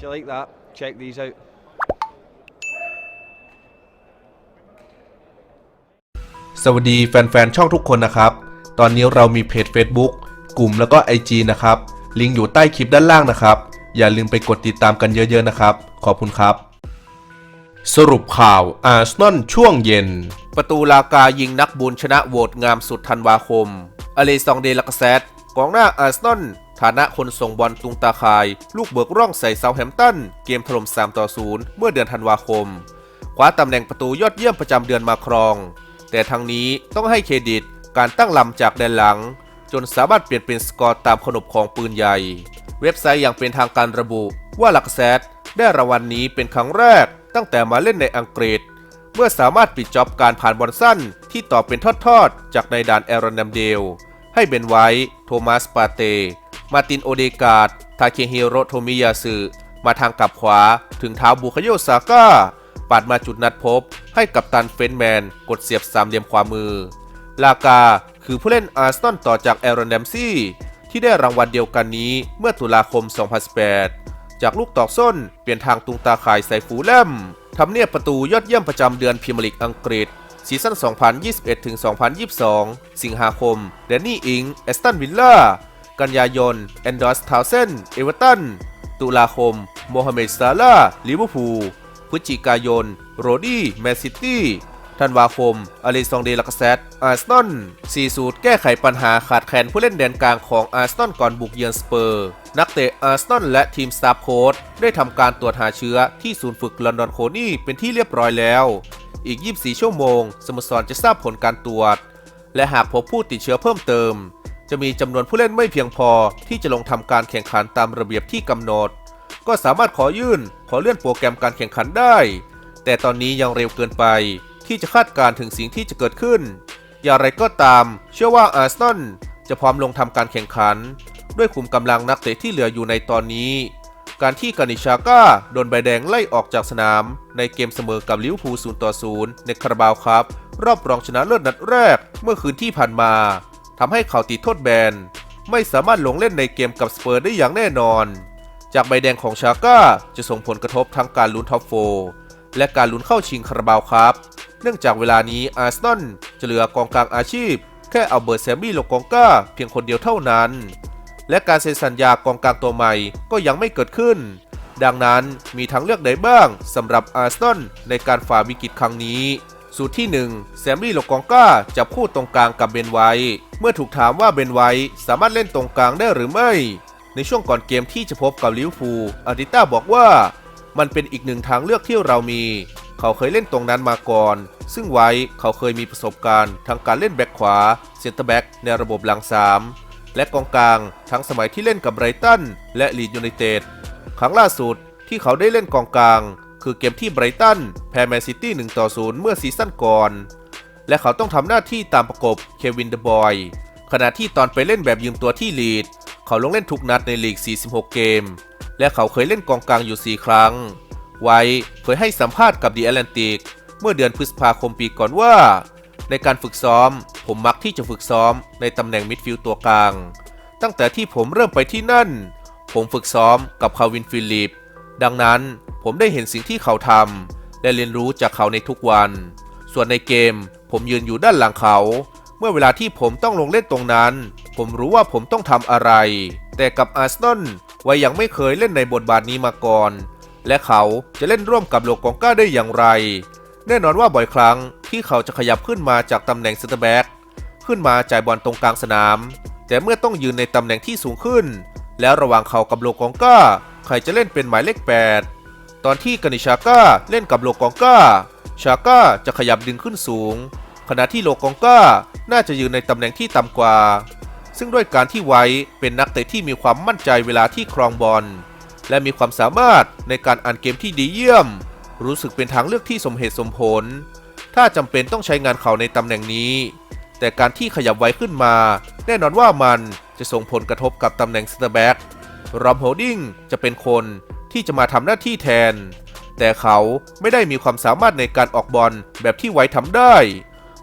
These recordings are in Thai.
If you like that, check these out. สวัสดีแฟนๆ ช่องทุกคนนะครับ ตอนนี้เรามีเพจ Facebook กลุ่มแล้วก็ IG นะครับ ลิงก์อยู่ใต้คลิปด้านล่างนะครับ อย่าลืมไปกดติดตามกันเยอะๆนะครับ ขอบคุณครับ สรุปข่าวอาร์เซนอลช่วงเย็น ประตูลากายิงนักบุญชนะโหวตงามสุดธันวาคม อเลซองเดลักแซดกองหน้าอาร์เซนอล ฐานะคนส่งบอลตุงตาคาย ลูกเบิกร่องใส่เซาแฮมตัน เกมถล่ม3ต่อ0เมื่อเดือนธันวาคม คว้าตำแหน่งประตูยอดเยี่ยมประจำเดือนมาครอง แต่ทางนี้ต้องให้เครดิตการตั้งลำจากแดนหลัง จนสามารถเปลี่ยนเป็นสกอร์ตามขนบของปืนใหญ่ เว็บไซต์อย่างเป็นทางการระบุว่าลักแซดได้รางวัลนนี้เป็นครั้งแรก ตั้งแต่มาเล่นในอังกฤษ เมื่อสามารถปิดจ็อบการผ่านบอลสั้นที่ต่อเป็นทอดๆ จากในด่านแอรอนนัมเดล ให้เบนไว้โทมัสปาเต มาร์ตินโอเดกาดทาเคฮิโรโทมิยาสึมาทางกลับขวาถึงเท้าบุคโยซาก้าปาดมาจุดนัดพบ ให้กับตันเฟนแมน กดเสียบสามเหลี่ยมขวามือ ลากาคือผู้เล่นอาร์เซนอลต่อจากแอรอนแดมซี่ ที่ได้รางวัลเดียวกันนี้เมื่อตุลาคม 2018 จากลูกตอกส้น เปลี่ยนทางตุงตาข่ายใส่ฟูแลมทำเนียบประตูยอดเยี่ยมประจำเดือนพรีเมียร์ลีกอังกฤษซีซั่น 2021-2022 สิงหาคม แดนนี่อิง แอสตันวิลล่า กันยายนแอนดอสทาวเซนเอเวอร์ตัน ตุลาคมโมฮัมเหม็ดซาลาห์ลิเวอร์พูล พฤศจิกายน โรดี้แมนซิตี้ ธันวาคมอเลซองเดลักแซดอาร์เซนอล4สูตรแก้ไขปัญหาขาดแคลนผู้เล่นแดนกลางของอาร์เซนอลก่อนบุกเยือนสเปอร์ นักเตะอาร์เซนอลและทีมสตาฟโค้ชได้ทำการตรวจหาเชื้อที่ศูนย์ฝึกลอนดอนโคนี่เป็นที่เรียบร้อยแล้วอีก 24 ชั่วโมง สโมสรจะทราบผลการตรวจ และหากพบผู้ติดเชื้อเพิ่มเติม จะมีจำนวนผู้เล่นไม่เพียงพอที่จะลงทำการแข่งขันตามระเบียบที่กำหนด ก็สามารถขอยื่นขอเลื่อนโปรแกรมการแข่งขันได้ แต่ตอนนี้ยังเร็วเกินไป ที่จะคาดการณ์ถึงสิ่งที่จะเกิดขึ้น อย่างไรก็ตาม เชื่อว่าอาร์เซนอลจะพร้อมลงทำการแข่งขัน ด้วยคุมกำลังนักเตะที่เหลืออยู่ในตอนนี้ การที่กานิชาก้าโดนใบแดงไล่ออกจากสนาม ในเกมเสมอกับลิเวอร์พูล0ต่อ0ในคาราบาวครับ รอบรองชนะเลิศนัดแรกเมื่อคืนที่ผ่านมา ทำให้เขาติดโทษแบน ไม่สามารถลงเล่นในเกมกับสเปอร์ได้อย่างแน่นอน จากใบแดงของชาก้าจะส่งผลกระทบทั้งการลุ้นท็อปโฟร์และการลุ้นเข้าชิงคาราบาวครับ เนื่องจากเวลานี้อาร์เซนอลจะเหลือกองกลางอาชีพ แค่เอาเบิร์แซมมี่ลงกองก้าเพียงคนเดียวเท่านั้น และการเซ็นสัญญากองกลางตัวใหม่ก็ยังไม่เกิดขึ้น ดังนั้นมีทางเลือกใดบ้างสำหรับอาร์เซนอลในการฝ่าวิกฤตครั้งนี้ สูตรที่ 1 แซมมี่โลกกองก้าจับคู่ตรงกลางกับเบนไวเมื่อถูกถามว่าเบนไวสามารถเล่นตรงกลางได้หรือไม่ ในช่วงก่อนเกมที่จะพบกับลิเวอร์พูลอาร์ติต้าบอกว่า มันเป็นอีกหนึ่งทางเลือกที่เรามี เขาเคยเล่นตรงนั้นมาก่อน ซึ่งไวเขาเคยมีประสบการณ์ทางการเล่นแบ็คขวาเซนเตอร์แบ็กในระบบหลังสามและกองกลางทั้งสมัยที่เล่นกับไรตันและลีดยูไนเต็ดครั้งล่าสุดที่เขาได้เล่นกองกลาง คือเกมที่ไบรตันแพ้แมนซิตี้1ต่อ0เมื่อซีซั่นก่อน และเขาต้องทำหน้าที่ตามประกบเควินเดอะบอยขณะที่ตอนไปเล่นแบบยืมตัวที่ลีด เขาลงเล่นทุกนัดในลีก 46 เกม และเขาเคยเล่นกองกลางอยู่ 4 ครั้ง ไว้เคยให้สัมภาษณ์กับดีแอตแลนติกเมื่อเดือนพฤษภาคมปีก่อนว่า ในการฝึกซ้อม ผมมักที่จะฝึกซ้อมในตำแหน่งมิดฟิลด์ตัวกลาง ตั้งแต่ที่ผมเริ่มไปที่นั่น ผมฝึกซ้อมกับคาวินฟิลิป ดังนั้น ผมได้เห็นสิ่งที่เขาทำและเรียนรู้จากเขาในทุกวัน ส่วนในเกม ผมยืนอยู่ด้านหลังเขา เมื่อเวลาที่ผมต้องลงเล่นตรงนั้น ผมรู้ว่าผมต้องทำอะไร แต่กับอาร์เซนอลไว้ยังไม่เคยเล่นในบทบาทนี้มาก่อน และเขาจะเล่นร่วมกับโลกองก้าได้อย่างไร แน่นอนว่าบ่อยครั้งที่เขาจะขยับขึ้นมาจากตำแหน่งเซนเตอร์แบ็กขึ้นมาจ่ายบอลตรงกลางสนาม แต่เมื่อต้องยืนในตำแหน่งที่สูงขึ้น แล้วระหว่างเขากับโลกองก้า ใครจะเล่นเป็นหมายเลข8 ตอนที่กานิชาก้าเล่นกับโลกองก้า ชาก้าจะขยับดึงขึ้นสูง ขณะที่โลกองก้าน่าจะยืนในตำแหน่งที่ต่ำกว่า ซึ่งด้วยการที่ไว้เป็นนักเตะที่มีความมั่นใจเวลาที่ครองบอล และมีความสามารถในการอ่านเกมที่ดีเยี่ยม รู้สึกเป็นทางเลือกที่สมเหตุสมผล ถ้าจำเป็นต้องใช้งานเขาในตำแหน่งนี้ แต่การที่ขยับไว้ขึ้นมา แน่นอนว่ามันจะส่งผลกระทบกับตำแหน่งสเตอร์แบ็กรอมโฮลดิ้งจะเป็นคน ที่จะมาทำหน้าที่แทน แต่เขาไม่ได้มีความสามารถในการออกบอลแบบที่ไว้ทำได้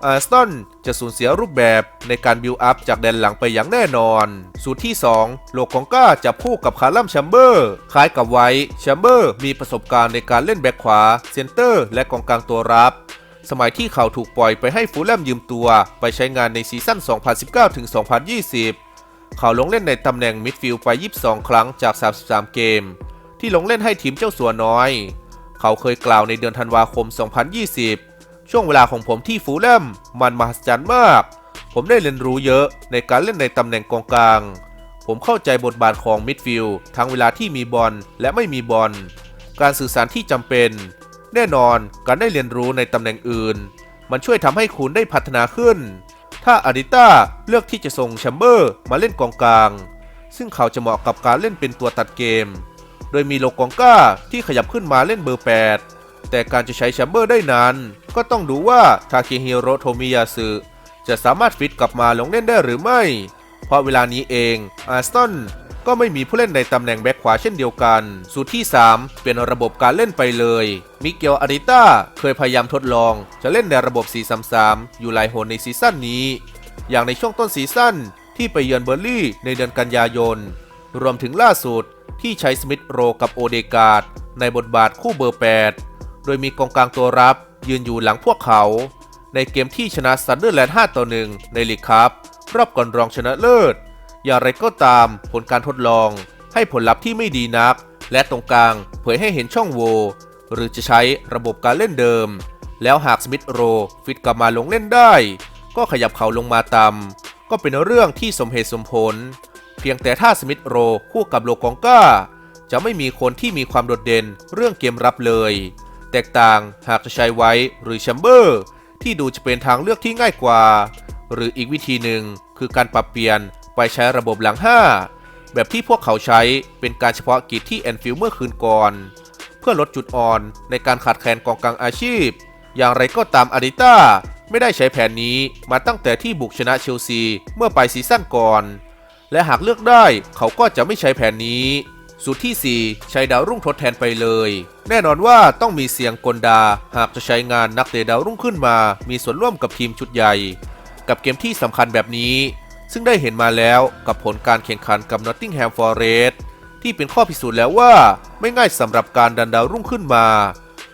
อาร์สตันจะสูญเสียรูปแบบในการบิวอัพจากแดนหลังไปอย่างแน่นอน สูตรที่ 2 โลกองก้าจะคู่กับคาร์ลัมแชมเบอร์คล้ายกับไว้แชมเบอร์มีประสบการณ์ในการเล่นแบ็คขวา เซนเตอร์ และกองกลางตัวรับ สมัยที่เขาถูกปล่อยไปให้ฟูลแลมยืมตัว ไปใช้งานในซีซั่น 2019-2020 เขาลงเล่นในตำแหน่งมิดฟิลด์ไป 22 ครั้งจาก 33 เกม ที่ลงเล่นให้ทีมเจ้าสัวน้อย เขาเคยกล่าวในเดือนธันวาคม 2020 ช่วงเวลาของผมที่ฟูลแลมมันมหัศจรรย์มาก ผมได้เรียนรู้เยอะในการเล่นในตำแหน่งกองกลาง ผมเข้าใจบทบาทของมิดฟิลด์ทั้งเวลาที่มีบอลและไม่มีบอล การสื่อสารที่จำเป็น แน่นอนการได้เรียนรู้ในตำแหน่งอื่น มันช่วยทำให้คุณได้พัฒนาขึ้น ถ้าอาริต้าเลือกที่จะส่งแชมเบอร์มาเล่นกองกลาง ซึ่งเขาจะเหมาะกับการเล่นเป็นตัวตัดเกม โดยมีโลกองก้าที่ขยับขึ้นมาเล่นเบอร์ 8 แต่การจะใช้แชมเบอร์ได้นั้น ก็ต้องดูว่าทาเคฮิโรโทมิยาสึจะสามารถฟิตกลับมาลงเล่นได้หรือไม่ เพราะเวลานี้เองอาร์สตันก็ไม่มีผู้เล่นในตำแหน่งแบ็คขวาเช่นเดียวกัน สูตรที่ 3 เป็นระบบการเล่นไปเลย มิเกลอาริต้าเคยพยายามทดลอง จะเล่นในระบบ 4-3-3 อยู่หลายหนในซีซั่นนี้ อย่างในช่วงต้นซีซั่นที่ไปเยือนเบอร์ลี่ในเดือนกันยายน รวมถึงล่าสุด ที่ใช้สมิธโรกับโอเดกาดในบทบาทคู่เบอร์ 8 โดยมีกองกลางตัวรับยืนอยู่หลังพวกเขา ในเกมที่ชนะซันเดอร์แลนด์ 5 ต่อ 1 ในลีกคัพรอบก่อนรองชนะเลิศ อย่างไรก็ตามผลการทดลอง ให้ผลลัพธ์ที่ไม่ดีนัก และตรงกลางเผยให้เห็นช่องโหว่หรือจะใช้ระบบการเล่นเดิม แล้วหากสมิธโรฟิตกลับมาลงเล่นได้ ก็ขยับเขาลงมาต่ำก็เป็นเรื่องที่สมเหตุสมผล พียงแต่ถ้าสมิธโรคู่กับโลกองก้า จะไม่มีคนที่มีความโดดเด่นเรื่องเกมรับเลย แตกต่างหากจะใช้ไว้หรือแชมเบอร์ ที่ดูจะเป็นทางเลือกที่ง่ายกว่า หรืออีกวิธีหนึ่งคือการปรับเปลี่ยนไปใช้ระบบหลัง 5 แบบที่พวกเขาใช้เป็นการเฉพาะกิจที่แอนฟิลเมื่อคืนก่อน เพื่อลดจุดอ่อนในการขาดแคลนกองกลางอาชีพ อย่างไรก็ตามอาริต้าไม่ได้ใช้แผนนี้มาตั้งแต่ที่บุกชนะเชลซีเมื่อปลายซีซั่นก่อน และหากเลือกได้เขาก็จะไม่ใช้แผนนี้ สูตรที่ 4 ใช้ดาวรุ่งทดแทนไปเลย แน่นอนว่าต้องมีเสียงกลดา หากจะใช้งานนักเตะดาวรุ่งขึ้นมา มีส่วนร่วมกับทีมชุดใหญ่ กับเกมที่สำคัญแบบนี้ ซึ่งได้เห็นมาแล้วกับผลการแข่งขันกับ Nottingham Forest ที่เป็นข้อพิสูจน์แล้วว่าไม่ง่ายสำหรับการดันดาวรุ่งขึ้นมา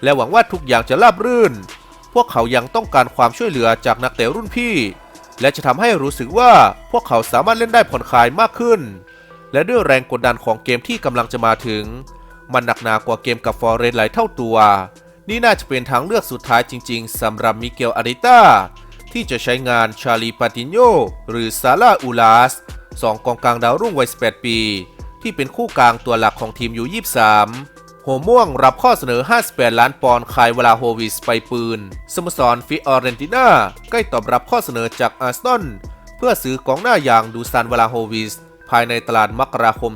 และหวังว่าทุกอย่างจะราบรื่น พวกเขายังต้องการความช่วยเหลือจากนักเตะรุ่นพี่ และจะทำให้รู้สึกว่าพวกเขาสามารถเล่นได้ผ่อนคลายมากขึ้น และด้วยแรงกดดันของเกมที่กำลังจะมาถึง มันหนักหนากว่าเกมกับฟอร์เรสหลายเท่าตัว นี่น่าจะเป็นทางเลือกสุดท้ายจริง ๆสำหรับมิเกลอาริต้าที่จะใช้งานชาลีปาตินโยหรือซาร่าอูลาสสองกองกลางดาวรุ่งวัย 18 ปี ที่เป็นคู่กลางตัวหลักของทีมยู23 หัวม่วงรับข้อเสนอ 58 ล้านปอนด์ขายเวลาโฮวิสไปปืน สโมสรฟิออเรนติน่าใกล้ตอบรับข้อเสนอจากอาร์สตันเพื่อซื้อกองหน้าอย่างดูซานเวลาโฮวิส ภายในตลาดมกราคม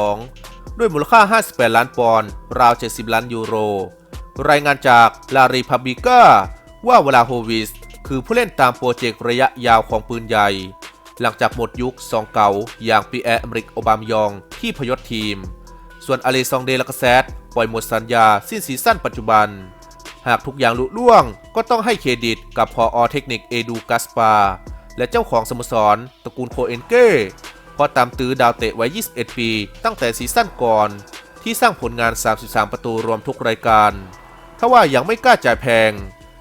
2022 ด้วยมูลค่า 58 ล้านปอนด์ราว 70 ล้านยูโร รายงานจากลารีพับบิก้าว่าเวลาโฮวิส คือผู้เล่นตามโปรเจกต์ระยะยาวของปืนใหญ่ หลังจากหมดยุคสองเก่าอย่างปีแอร์อเมริกโอบามยองที่พยศทีม ส่วนอเลซองเดลากาแซดปล่อยหมดสัญญาสิ้นซีซั่นปัจจุบัน หากทุกอย่างลุล่วง ก็ต้องให้เครดิตกับพออเทคนิคเอดูกัสปา และเจ้าของสโมสรตระกูลโคเอนเก้เพราะตามตื้อดาวเตะไว้ 21 ปี ตั้งแต่ซีซั่นก่อน ที่สร้างผลงาน 33 ประตูรวมทุกรายการถ้าว่ายังไม่กล้าจ่ายแพง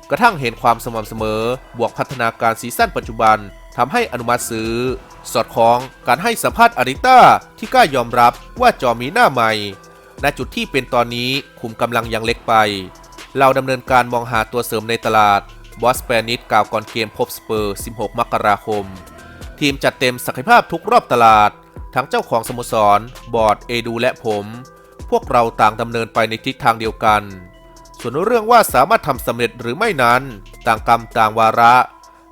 กระทั่งเห็นความสม่ำเสมอ บวกพัฒนาการซีซั่นปัจจุบัน ทำให้อนุมัติซื้อ สอดคล้องการให้สัมภาษณ์อาริต้าที่กล้ายอมรับว่าจอมีหน้าใหม่ ณจุดที่เป็นตอนนี้คุมกำลังยังเล็กไป เราดำเนินการมองหาตัวเสริมในตลาดบอสแปนิดกล่าวก่อนเกมพบสเปอร์ 16 มกราคม ทีมจัดเต็มศักยภาพทุกรอบตลาด ทั้งเจ้าของสโมสร บอร์ด เอดูและผม พวกเราต่างดำเนินไปในทิศทางเดียวกัน ส่วนเรื่องว่าสามารถทำสำเร็จหรือไม่นั้น ต่างกรรมต่างวาระ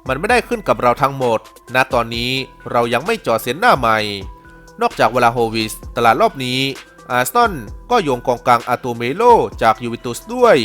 มันไม่ได้ขึ้นกับเราทั้งหมด ณ ตอนนี้เรายังไม่จ่อเสียนหน้าใหม่ นอกจากเวลาโฮวิส ตลาดรอบนี้อาร์สตันก็โยงกองกลางอาตูเมโลจากยูเวนตุสด้วย